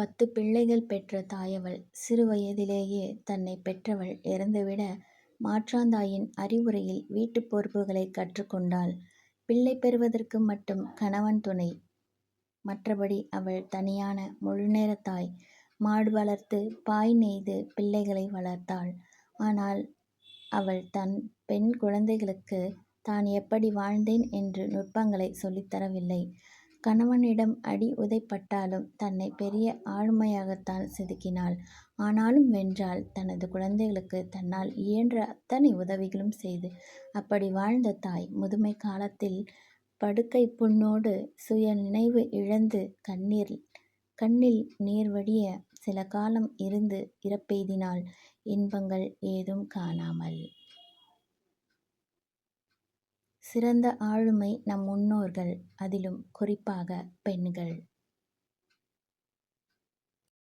பத்து பிள்ளைகள் பெற்ற தாயவள். சிறுவயதிலேயே தன்னை பெற்றவள் இறந்துவிட மாற்றாந்தாயின் அறிவுரையில் வீட்டுப் பொறுப்புகளை கற்றுக்கொண்டாள் பிள்ளை பெறுவதற்கு மட்டும் கணவன் துணை. மற்றபடி அவள் தனியான முழுநேர தாய். மாடு வளர்த்து பாய் நெய்து பிள்ளைகளை வளர்த்தாள். ஆனால் அவள் தன் பெண் குழந்தைகளுக்கு தான் எப்படி வாழ்ந்தேன் என்று நுட்பங்களை சொல்லித்தரவில்லை கணவனிடம் அடி உதைப்பட்டாலும் தன்னை பெரிய ஆளுமையாகத்தான் செதுக்கினாள். ஆனாலும் வென்றால் தனது குழந்தைகளுக்கு தன்னால் இயன்ற அத்தனை உதவிகளும் செய்து அப்படி வாழ்ந்த தாய் முதுமை காலத்தில் படுக்கை புண்ணோடு சுய நினைவு இழந்து கண்ணீர் கண்ணில் நீர் வடிய சில காலம் இருந்து இறப்பெய்தினாள் இன்பங்கள் ஏதும் காணாமல். சிறந்த ஆளுமை நம் முன்னோர்கள். அதிலும் குறிப்பாக பெண்கள்.